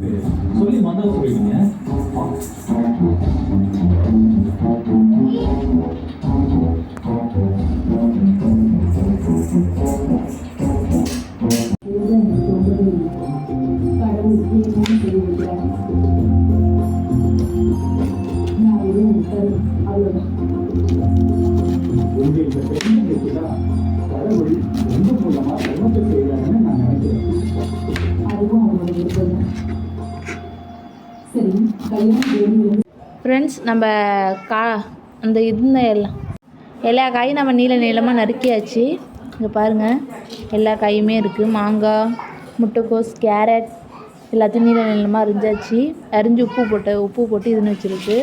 소리 만나고 보고 있네. 이게 이제 뺏는 얘기가 나름을 연극 보다만 friends நம்ம கா அந்த இந்த எல்லாம் எல்லா காயும் நம்ம நீள நீளமாக நறுக்கியாச்சு. இங்கே பாருங்கள் எல்லா காயுமே இருக்குது மாங்காய் முட்டைக்கோஸ் கேரட் எல்லாத்தையும் நீள நீளமாக அரிஞ்சாச்சு. அரிஞ்சு உப்பு போட்டு உப்பு போட்டு இதுன்னு வச்சுருக்கு.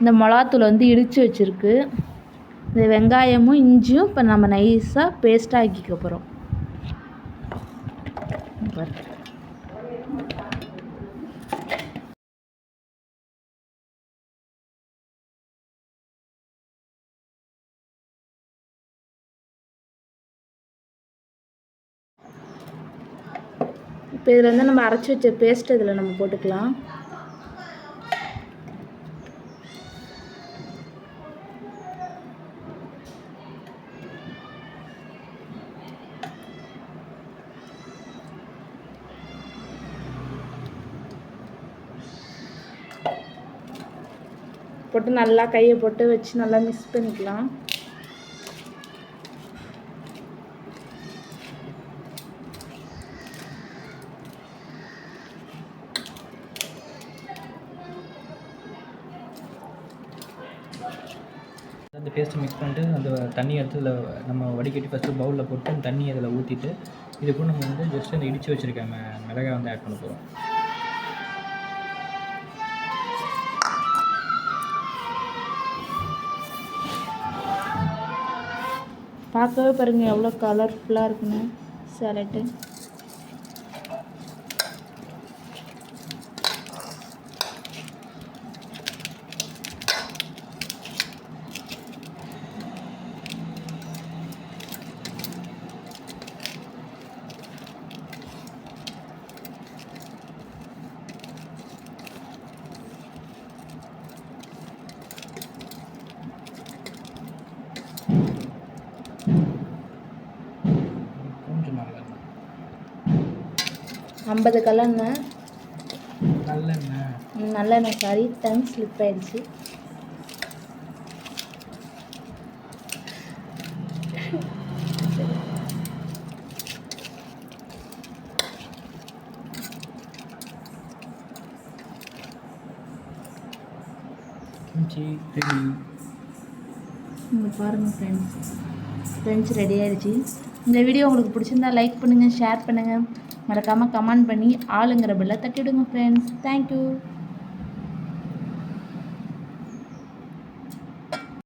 இந்த மிளகாத்தூள் வந்து இடித்து வச்சுருக்கு. இந்த வெங்காயமும் இஞ்சியும் இப்போ நம்ம நைஸாக பேஸ்ட்டாக ஆக்கிக்க போகிறோம் இப்போ இதில் வந்து நம்ம அரைச்சி வச்ச பேஸ்ட் இதில் நம்ம போட்டுக்கலாம். போட்டு நல்லா கையை போட்டு வச்சு நல்லா மிக்ஸ் பண்ணிக்கலாம். அந்த பேஸ்ட்டை மிக்ஸ் பண்ணிட்டு அந்த தண்ணி எடுத்து இதில் நம்ம வடிகட்டி ஃபஸ்ட்டு பவுலில் போட்டு அந்த தண்ணி அதில் ஊற்றிட்டு இதுக்கும் நம்ம வந்து ஜஸ்ட் அந்த இடித்து வச்சுருக்க மிளகாய் வந்து ஆட் பண்ண போகிறோம் பார்க்கவே பாருங்கள் எவ்வளோ கலர்ஃபுல்லாக இருக்குன்னு. சேலட்டு கொஞ்சம் நல்லெண்ணெய் ஐம்பது கலர்னேன் நல்லெண்ணெய். நல்லெண்ணெய் சாரி டங் ஸ்லிப் ஆயிடுச்சு. இங்கே பாருங்கள் ஃப்ரெண்ட்ஸ் ஃப்ரெண்ட்ஸ் ரெடி ஆயிடுச்சு. இந்த வீடியோ உங்களுக்கு பிடிச்சிருந்தா லைக் பண்ணுங்கள் ஷேர் பண்ணுங்கள் மறக்காமல் கமெண்ட் பண்ணி ஆளுங்கிற பெல்லை தட்டிவிடுங்க ஃப்ரெண்ட்ஸ் தேங்க்யூ